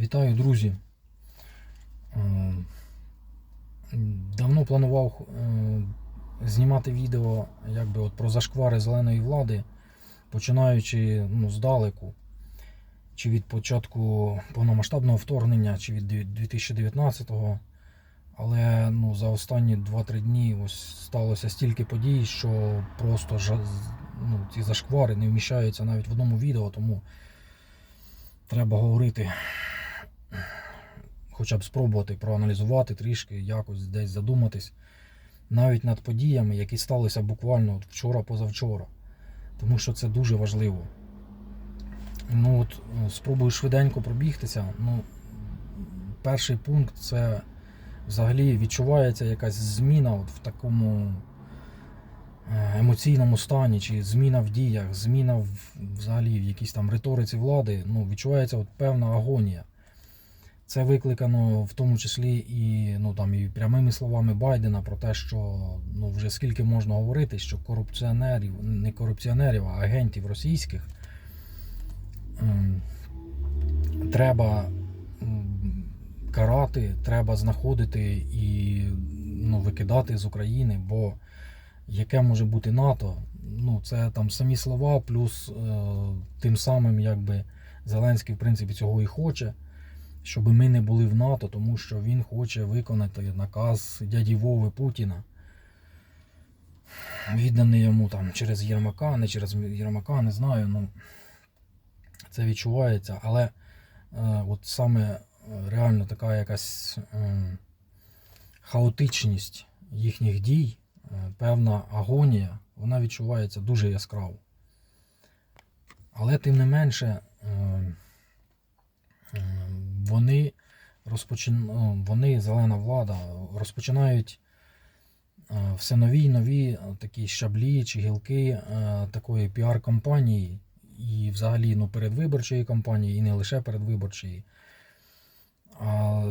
Вітаю, друзі. Е, Давно планував е, знімати відео якби, от, про зашквари зеленої влади, починаючи ну, здалеку, чи від початку повномасштабного вторгнення, чи від 2019-го. Але ну, за останні 2-3 дні ось сталося стільки подій, що просто ну, ці зашквари не вміщаються навіть в одному відео, тому треба говорити хоча б спробувати проаналізувати трішки, якось десь задуматись навіть над подіями, які сталися буквально вчора-позавчора. Тому що це дуже важливо. Ну от е, спробую швиденько пробігтися. Ну, перший пункт це взагалі відчувається якась зміна от в такому е, емоційному стані, чи зміна в діях, зміна в, взагалі в якійсь там риториці влади. Ну, відчувається от певна агонія. Це викликано в тому числі і, ну, там, і прямими словами Байдена про те, що ну, вже скільки можна говорити, що корупціонерів, не корупціонерів, а агентів російських ем, треба карати, треба знаходити і ну, викидати з України, бо яке може бути НАТО? Ну, це там самі слова, плюс е, тим самим, якби Зеленський, в принципі, цього і хоче щоб ми не були в НАТО, тому що він хоче виконати наказ дяді Вови Путіна. Відданий йому там через Єрмака, не через Єрмака, не знаю. Ну, це відчувається, але е, от саме е, реально така якась е, хаотичність їхніх дій, е, певна агонія, вона відчувається дуже яскраво. Але тим не менше. Е, Е, вони розпочин... ну, вони, зелена влада, розпочинають е, все нові нові е, такі щаблі чи гілки е, такої піар-кампанії, і взагалі ну, передвиборчої кампанії, і не лише передвиборчої. А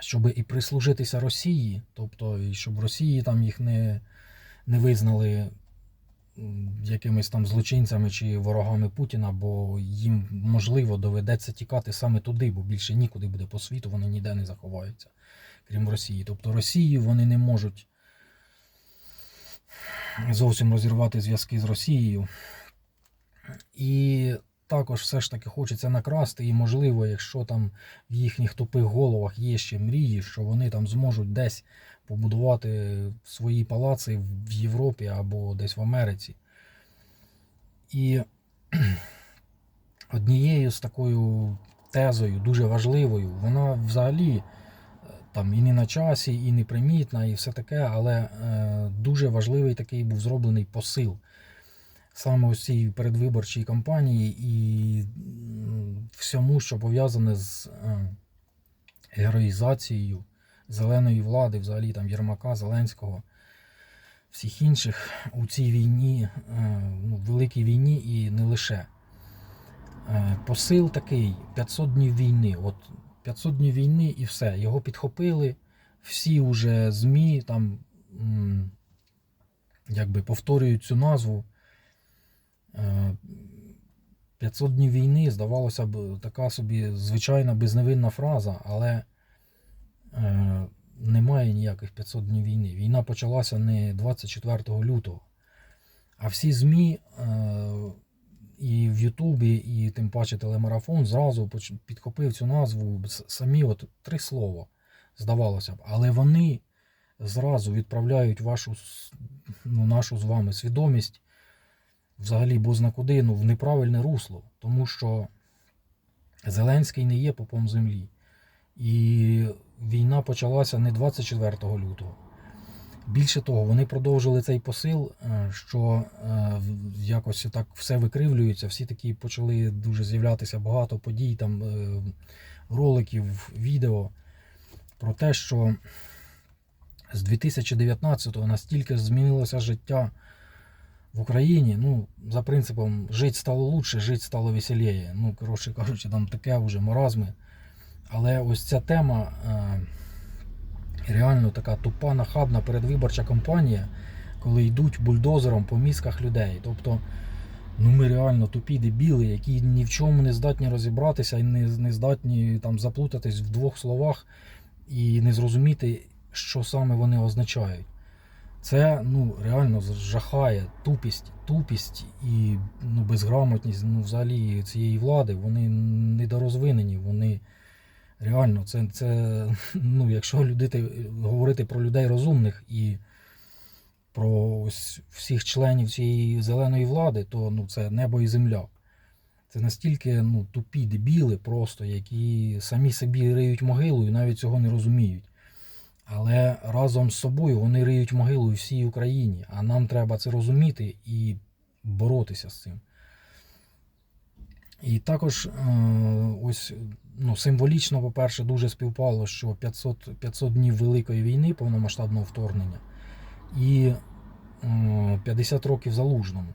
щоб і прислужитися Росії, тобто, і щоб в Росії там їх не, не визнали якимись там злочинцями чи ворогами Путіна, бо їм можливо доведеться тікати саме туди, бо більше нікуди буде по світу, вони ніде не заховаються, крім Росії. Тобто Росію вони не можуть зовсім розірвати зв'язки з Росією. І також все ж таки хочеться накрасти, і можливо, якщо там в їхніх тупих головах є ще мрії, що вони там зможуть десь побудувати свої палаци в Європі або десь в Америці. І однією з такою тезою, дуже важливою, вона взагалі е, там і не на часі, і не примітна, і все таке, але е, дуже важливий такий був зроблений посил саме ось цій передвиборчій кампанії і всьому, що пов'язане з е, героїзацією зеленої влади, взагалі там Єрмака, Зеленського, всіх інших у цій війні, е, ну, великій війні і не лише. Е, Посил такий 500 днів війни. От 500 днів війни і все. Його підхопили. Всі вже ЗМІ там якби повторюють цю назву. Е, 500 днів війни, здавалося б, така собі звичайна безневинна фраза, але е, немає ніяких 500 днів війни. Війна почалася не 24 лютого. А всі ЗМІ е, і в Ютубі, і тим паче телемарафон зразу підхопив цю назву самі от три слова, здавалося б. Але вони зразу відправляють вашу ну, нашу з вами свідомість взагалі бозна куди, ну, в неправильне русло. Тому що Зеленський не є попом землі. І війна почалася не 24 лютого. Більше того, вони продовжили цей посил, е, що е, якось так все викривлюється. Всі такі почали дуже з'являтися багато подій, там е, роликів, відео про те, що з 2019-го настільки змінилося життя в Україні. Ну, за принципом, жити стало лучше, жити стало веселіє. Ну, коротше кажучи, там таке вже маразми. Але ось ця тема. Е, реально така тупа, нахабна передвиборча кампанія, коли йдуть бульдозером по мізках людей. Тобто Ну, ми реально тупі дебіли, які ні в чому не здатні розібратися і не, не здатні там заплутатись в двох словах і не зрозуміти, що саме вони означають. Це ну, реально жахає тупість, тупість і ну, безграмотність ну, взагалі цієї влади. Вони недорозвинені, вони реально, це, це ну, якщо людити, говорити про людей розумних і про ось всіх членів цієї зеленої влади, то ну, це небо і земля. Це настільки ну, тупі дебіли, просто, які самі собі риють могилу і навіть цього не розуміють. Але разом з собою вони риють могилу і всій Україні. А нам треба це розуміти і боротися з цим. І також е, ось ну, символічно, по-перше, дуже співпало, що 500, 500 днів Великої війни, повномасштабного вторгнення, і е, 50 років залужному.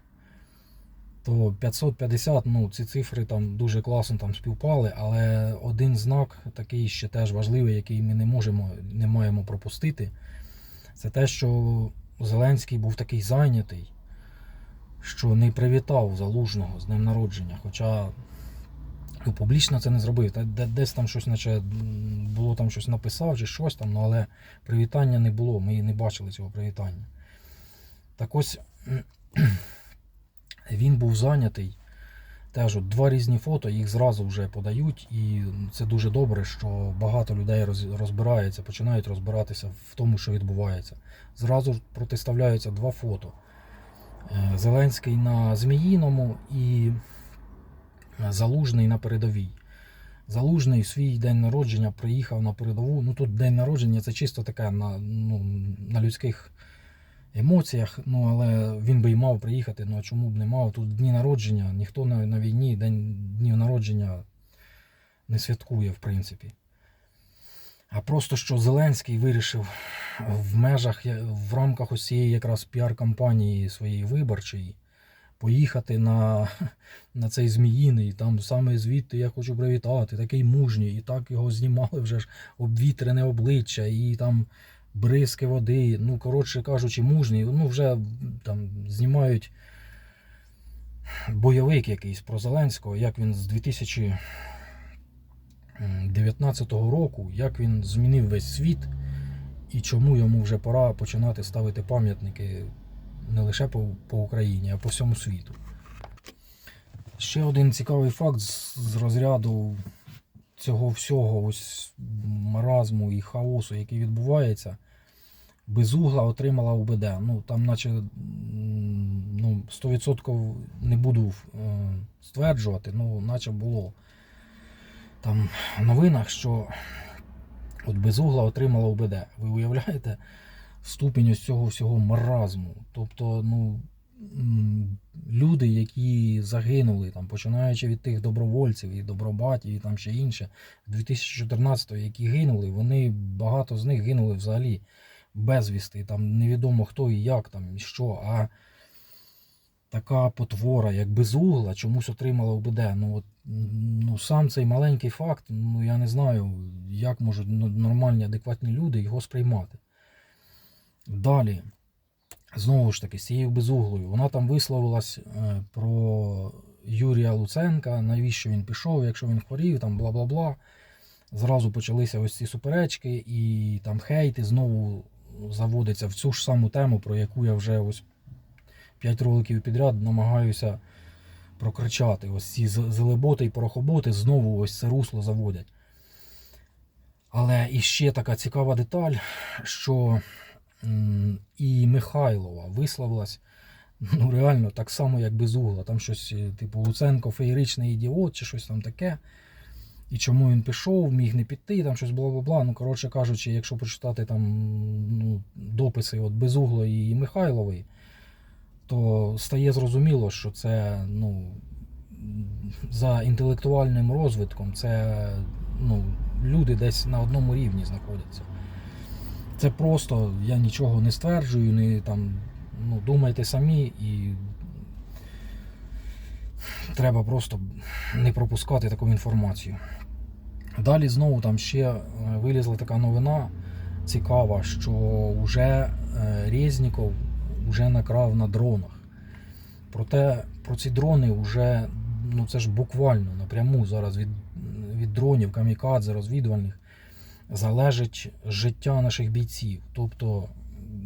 То 550, ну, ці цифри там дуже класно там співпали, але один знак такий ще теж важливий, який ми не можемо, не маємо пропустити, це те, що Зеленський був такий зайнятий, що не привітав залужного з днем народження. Хоча ну, публічно це не зробив. Десь там щось, наче було там щось написав чи щось там, ну, але привітання не було. Ми не бачили цього привітання. Так ось він був зайнятий. Теж от два різні фото, їх зразу вже подають, і це дуже добре, що багато людей розбирається, починають розбиратися в тому, що відбувається. Зразу ж протиставляються два фото. Е, Зеленський на Зміїному і Залужний на передовій. Залужний в свій день народження приїхав на передову. Ну тут день народження це чисто таке на, ну, на людських емоціях. Ну але він би й мав приїхати. Ну а чому б не мав? Тут дні народження, ніхто на, на війні день днів народження не святкує, в принципі. А просто що Зеленський вирішив в межах, в рамках ось цієї якраз піар-кампанії своєї виборчої поїхати на, на цей Зміїний, там саме звідти я хочу привітати, такий мужній, і так його знімали вже ж обвітрене обличчя, і там бризки води. Ну, коротше кажучи, мужній. Ну, вже там знімають бойовик якийсь про Зеленського, як він з 2019 року, як він змінив весь світ і чому йому вже пора починати ставити пам'ятники не лише по, по Україні, а по всьому світу. Ще один цікавий факт з, з розряду цього всього ось маразму і хаосу, який відбувається. Безугла отримала УБД. Ну там, наче ну, 100% не буду е, стверджувати, ну, наче було там в новинах, що от безугла отримала УБД. Ви уявляєте ступінь ось цього всього маразму? Тобто, ну. Люди, які загинули, там, починаючи від тих добровольців і добробатів, і там ще інше, 2014-го, які гинули, вони багато з них гинули взагалі безвісти, там невідомо хто і як там і що. А така потвора, як безугла, чомусь отримала ОБД. Ну, от, ну сам цей маленький факт, ну я не знаю, як можуть ну, нормальні, адекватні люди його сприймати. Далі, знову ж таки, з цією безуглою, вона там висловилась е, про Юрія Луценка, навіщо він пішов, якщо він хворів, там бла бла бла. Зразу почалися ось ці суперечки, і там хейти знову заводиться в цю ж саму тему, про яку я вже ось 5 роликів підряд намагаюся прокричати. Ось ці зелеботи і порохоботи знову ось це русло заводять. Але іще така цікава деталь, що і Михайлова висловилась ну реально так само, як безугла. Там щось, е, типу, Луценко феєричний ідіот чи щось там таке. І чому він пішов, міг не піти, там щось бла-бла-бла. Ну, коротше кажучи, якщо почитати там ну, дописи от Безуглої і Михайлової, то стає зрозуміло, що це ну, за інтелектуальним розвитком це ну, люди десь на одному рівні знаходяться. Це просто я нічого не стверджую, не там, ну, думайте самі і треба просто не пропускати таку інформацію. Далі знову там ще е, вилізла така новина цікава, що вже е, Резніков вже накрав на дронах. Проте про ці дрони вже ну це ж буквально напряму зараз від, від дронів, камікадзе, розвідувальних залежить життя наших бійців. Тобто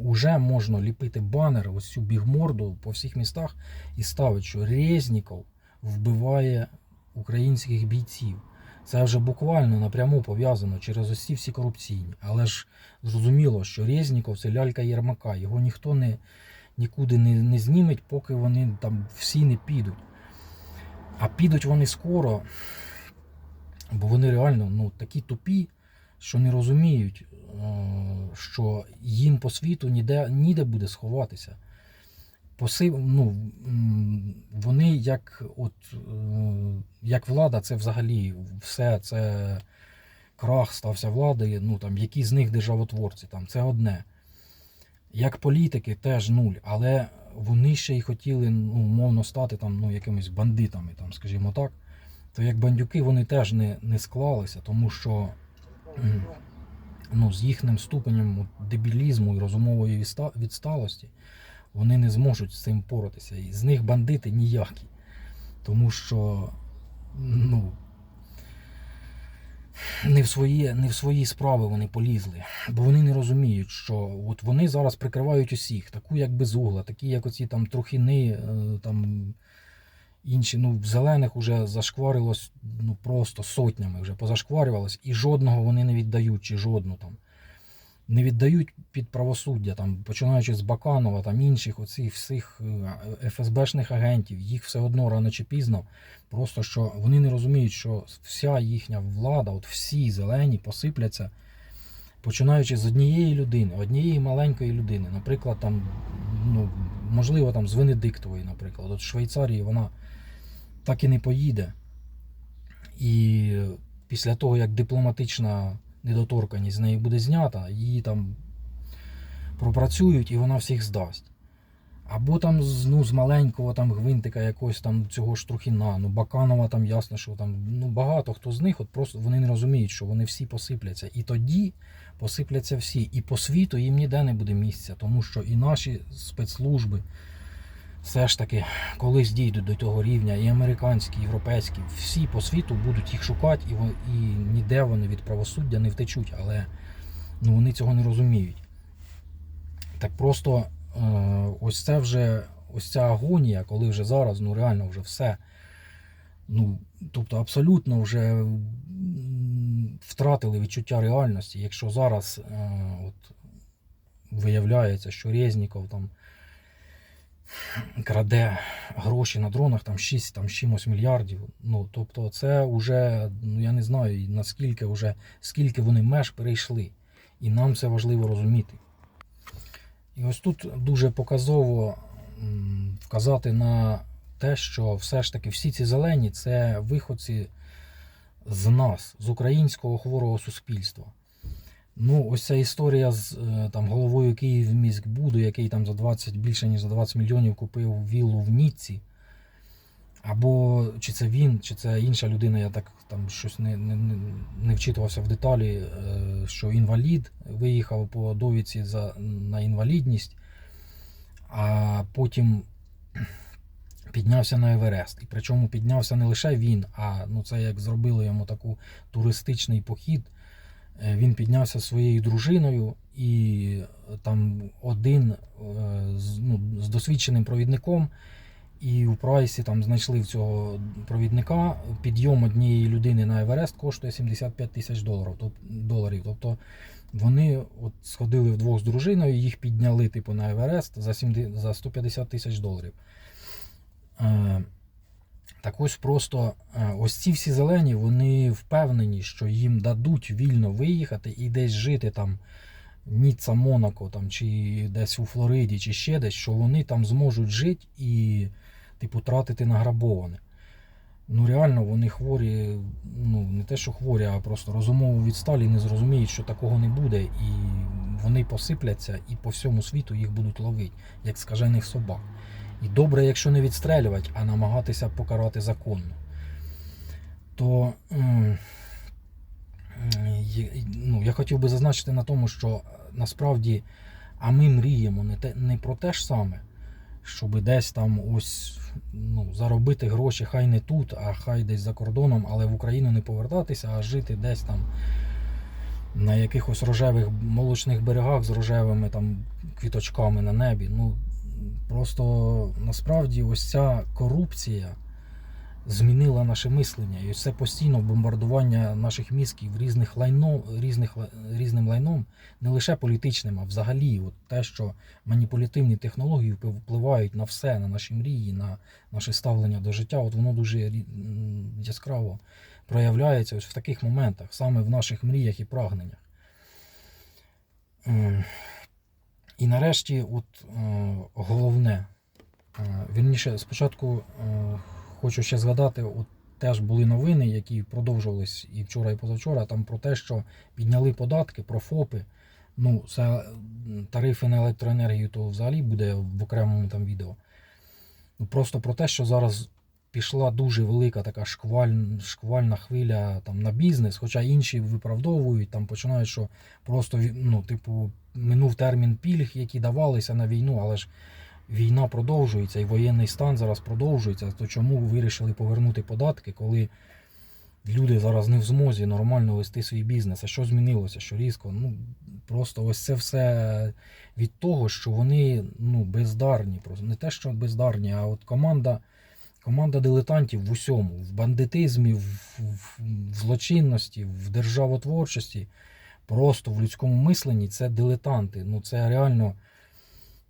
вже можна ліпити банер, ось цю бігморду по всіх містах і ставити, що Резніков вбиває українських бійців. Це вже буквально напряму пов'язано через ці всі корупційні. Але ж зрозуміло, що Резніков це лялька Єрмака. Його ніхто не, нікуди не, не зніметь, поки вони там всі не підуть. А підуть вони скоро, бо вони реально ну, такі тупі, що не розуміють, е, що їм по світу ніде, ніде буде сховатися. Поси, ну, вони як, от, е, як влада, це взагалі все, це крах стався влади, ну там які з них державотворці, там це одне. Як політики теж нуль, але вони ще й хотіли ну, умовно стати там, ну, якимись бандитами, там, скажімо так. То як бандюки вони теж не, не склалися, тому що ну, з їхнім ступенем дебілізму і розумової відсталості вони не зможуть з цим поратися. І з них бандити ніякі. Тому що ну, не в свої, не в свої справи вони полізли. Бо вони не розуміють, що от вони зараз прикривають усіх, таку як безугла, такі як оці там трохини, е, там інші, ну, в зелених вже зашкварилось ну, просто сотнями вже позашкварювалось, і жодного вони не віддають, чи жодну там. Не віддають під правосуддя, там, починаючи з Баканова, там інших оцих всіх е, ФСБшних агентів, їх все одно рано чи пізно. Просто що вони не розуміють, що вся їхня влада, от всі зелені посипляться, починаючи з однієї людини, однієї маленької людини. Наприклад, там, ну, можливо, там з Венедиктової, наприклад. От Швейцарії вона так і не поїде. І після того, як дипломатична недоторканність з неї буде знята, її там пропрацюють і вона всіх здасть. Або там ну, з маленького там гвинтика якогось там цього ж трохіна, ну Баканова там ясно, що там ну, багато хто з них от просто вони не розуміють, що вони всі посипляться. І тоді посипляться всі. І по світу їм ніде не буде місця, тому що і наші спецслужби все ж таки колись дійдуть до того рівня, і американські, і європейські, всі по світу будуть їх шукати, і, і ніде вони від правосуддя не втечуть, але ну, вони цього не розуміють. Так просто е, ось це вже ось ця агонія, коли вже зараз, ну реально вже все. Ну, тобто абсолютно вже втратили відчуття реальності. Якщо зараз е, от, виявляється, що Резніков там краде гроші на дронах, там 6 там чимось мільярдів. Ну, тобто, це вже, ну я не знаю, наскільки вже, скільки вони меж перейшли. І нам це важливо розуміти. І ось тут дуже показово вказати на те, що все ж таки всі ці зелені це виходці з нас, з українського хворого суспільства. Ну, ось ця історія з е, там, головою Київміськбуду, який там за 20, більше ніж за 20 мільйонів купив віллу в Ніцці. Або чи це він, чи це інша людина, я так там щось не, не, не, вчитувався в деталі, е, що інвалід виїхав по довідці за, на інвалідність, а потім піднявся на Еверест. І причому піднявся не лише він, а ну, це як зробили йому таку туристичний похід. Е, Він піднявся своєю дружиною, і е, там один е, з, ну, з досвідченим провідником. І у прайсі там знайшли в цього провідника. Підйом однієї людини на Еверест коштує 75 тисяч доларів. Тобто вони от сходили вдвох з дружиною, їх підняли типу, на Еверест за 150 тисяч доларів. Так ось просто е, ось ці всі зелені, вони впевнені, що їм дадуть вільно виїхати і десь жити там. Ніцца, Монако, там, чи десь у Флориді, чи ще десь, що вони там зможуть жити і, типу, тратити награбоване. Ну, реально, вони хворі, ну, не те, що хворі, а просто розумово відсталі не зрозуміють, що такого не буде, і вони посипляться і по всьому світу їх будуть ловити, як скажених собак. І добре, якщо не відстрелювати, а намагатися покарати законно. То. ну, я хотів би зазначити на тому, що е, насправді, а ми мріємо не, те, не про те ж саме, щоб десь там ось ну, заробити гроші, хай не тут, а хай десь за кордоном, але в Україну не повертатися, а жити десь там на якихось рожевих молочних берегах з рожевими там квіточками на небі. Ну просто насправді ось ця корупція змінила наше мислення. І це постійно бомбардування наших мізків різних лайно, різних, різним лайном, не лише політичним, а взагалі от те, що маніпулятивні технології впливають на все, на наші мрії, на наше ставлення до життя. От воно дуже яскраво проявляється ось в таких моментах, саме в наших мріях і прагненнях. І нарешті, от е, головне, е, вірніше, спочатку е, хочу ще згадати, от теж були новини, які продовжувались і вчора, і позавчора, там про те, що підняли податки про ФОПи. Ну, це тарифи на електроенергію, то взагалі буде в окремому там відео. Ну, просто про те, що зараз пішла дуже велика така шкваль, шквальна хвиля там, на бізнес, хоча інші виправдовують, там починають, що просто ну, типу, минув термін пільг, які давалися на війну, але ж війна продовжується і воєнний стан зараз продовжується. То чому вирішили повернути податки, коли люди зараз не в змозі нормально вести свій бізнес? А що змінилося? Що різко? Ну просто ось це все від того, що вони ну, бездарні. Просто не те, що бездарні, а от команда. Команда дилетантів в усьому, в бандитизмі, в, в, в злочинності, в державотворчості, просто в людському мисленні це дилетанти. Ну це реально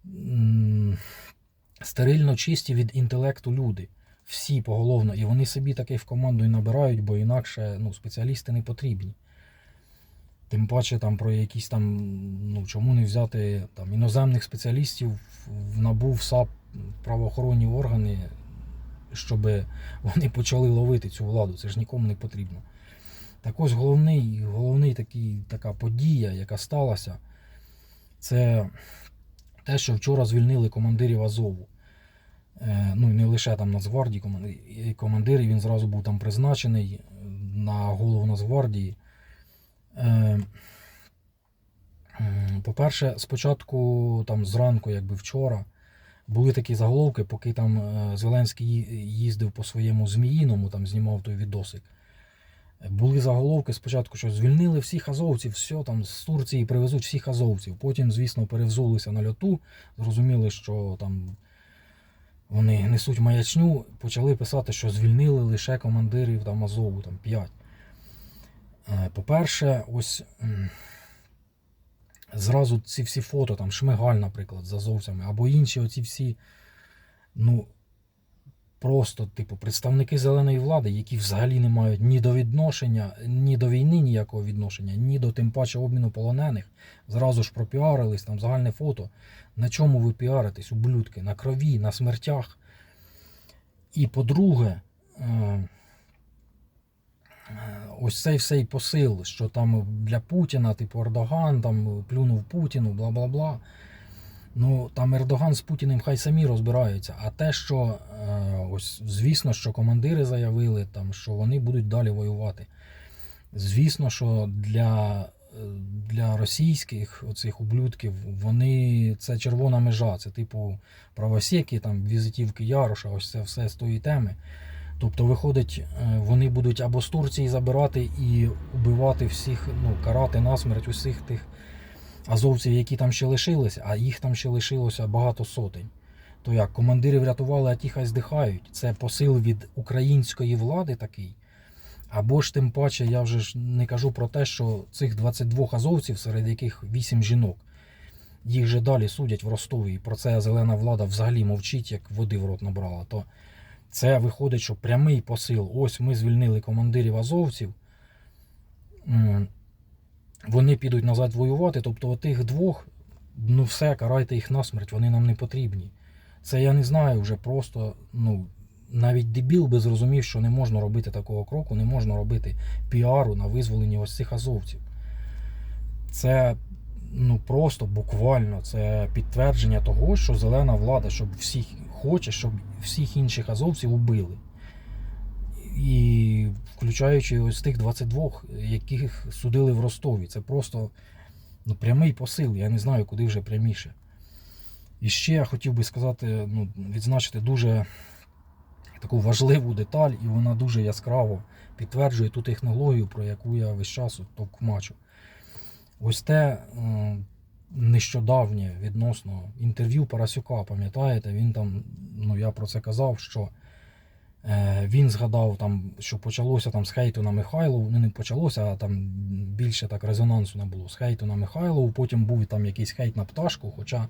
м, стерильно чисті від інтелекту люди. Всі поголовно. І вони собі таки в команду і набирають, бо інакше ну, спеціалісти не потрібні. Тим паче там про якісь там, ну чому не взяти там іноземних спеціалістів в НАБУ, в САП, правоохоронні органи, щоб вони почали ловити цю владу. Це ж нікому не потрібно. Так ось головний, головний такий, така подія, яка сталася, це те, що вчора звільнили командирів Азову. Е, Ну, і не лише там Нацгвардії, команди- командир, він зразу був там призначений на голову Нацгвардії. Е, По-перше, спочатку, там зранку, якби вчора, були такі заголовки, поки там е, Зеленський їздив по своєму Зміїному, там знімав той відосик. Були заголовки спочатку, що звільнили всіх азовців, все там з Турції привезуть всіх азовців. Потім, звісно, перевзулися на льоту, зрозуміли, що там вони несуть маячню, почали писати, що звільнили лише командирів там Азову, там 5. По-перше, ось зразу ці всі фото, там Шмигаль, наприклад, з азовцями, або інші оці всі, ну, просто, типу, представники зеленої влади, які взагалі не мають ні до відношення, ні до війни ніякого відношення, ні до тим паче обміну полонених. Зразу ж пропіарились, там загальне фото. На чому ви піаритесь, ублюдки? На крові, на смертях. І по-друге, е, ось цей всей посил, що там для Путіна, типу Ердоган, там плюнув Путіну, бла бла бла. Ну там Ердоган з Путіним хай самі розбираються. А те, що е, ось звісно, що командири заявили, там, що вони будуть далі воювати. Звісно, що для, е, для російських оцих ублюдків вони це червона межа. Це типу правосеки, там візитівки Яроша, ось це все з тої теми. Тобто, виходить, е, вони будуть або з Турції забирати і убивати всіх, ну, карати насмерть усіх тих азовців, які там ще лишилися, а їх там ще лишилося багато сотень. То як командири врятували, а ті хай здихають. Це посил від української влади такий. Або ж тим паче, я вже ж не кажу про те, що цих 22 азовців, серед яких 8 жінок, їх же далі судять в Ростові, і про це зелена влада взагалі мовчить, як води в рот набрала. То це виходить, що прямий посил. Ось ми звільнили командирів азовців. Вони підуть назад воювати. Тобто, отих двох, ну все, карайте їх насмерть, вони нам не потрібні. Це я не знаю вже просто, ну, навіть дебіл би зрозумів, що не можна робити такого кроку, не можна робити піару на визволенні ось цих азовців. Це ну просто буквально це підтвердження того, що зелена влада, щоб всіх хоче, щоб всіх інших азовців убили. І включаючи ось тих 22, яких судили в Ростові. Це просто ну, прямий посил. Я не знаю, куди вже пряміше. І ще я хотів би сказати, ну, відзначити дуже таку важливу деталь, і вона дуже яскраво підтверджує ту технологію, про яку я весь час товкмачу. Ось те е, нещодавнє відносно інтерв'ю Парасюка, пам'ятаєте, він там, ну я про це казав, що е, він згадав, там, що почалося там з хейту на Михайлову. Ну не почалося, а там більше так резонансу не було з хейту на Михайлову. Потім був там якийсь хейт на пташку. Хоча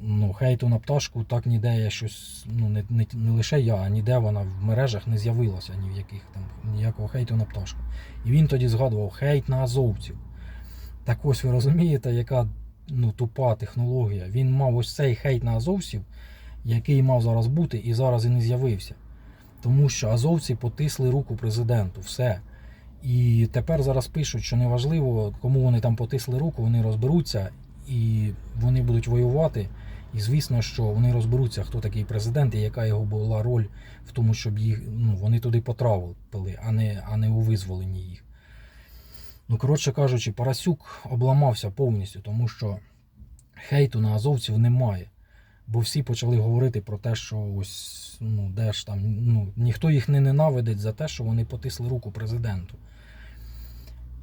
ну, хейту на пташку так ніде я щось, ну не, не, не лише я, а ніде вона в мережах не з'явилася ні в яких там ніякого хейту на пташку. І він тоді згадував хейт на азовців. Так ось ви розумієте, яка ну, тупа технологія. Він мав ось цей хейт на азовців, який мав зараз бути, і зараз і не з'явився. Тому що азовці потисли руку президенту. Все. І тепер зараз пишуть, що неважливо, кому вони там потисли руку, вони розберуться і вони будуть воювати. І звісно, що вони розберуться, хто такий президент і яка його була роль в тому, щоб їх ну, вони туди потрапили, а не, а не у визволенні їх. Ну, коротше кажучи, Парасюк обламався повністю, тому що хейту на азовців немає. Бо всі почали говорити про те, що ось ну де ж там, ну ніхто їх не ненавидить за те, що вони потисли руку президенту.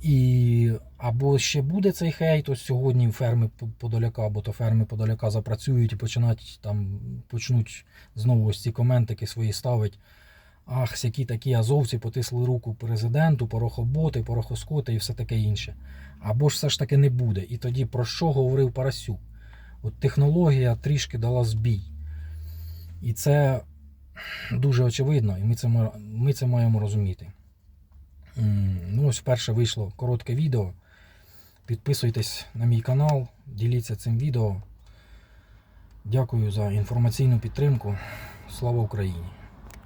І або ще буде цей хейт, ось сьогодні ферми Подоляка, або то ферми Подоляка запрацюють і починають там почнуть знову ось ці коментики свої ставити. Ах, всякі такі азовці потисли руку президенту, порохоботи, порохоскоти і все таке інше. Або ж все ж таки не буде. І тоді про що говорив Парасюк? От технологія трішки дала збій. І це дуже очевидно, і ми це, ми це маємо розуміти. Ну, ось вперше вийшло коротке відео. Підписуйтесь на мій канал, діліться цим відео. Дякую за інформаційну підтримку. Слава Україні!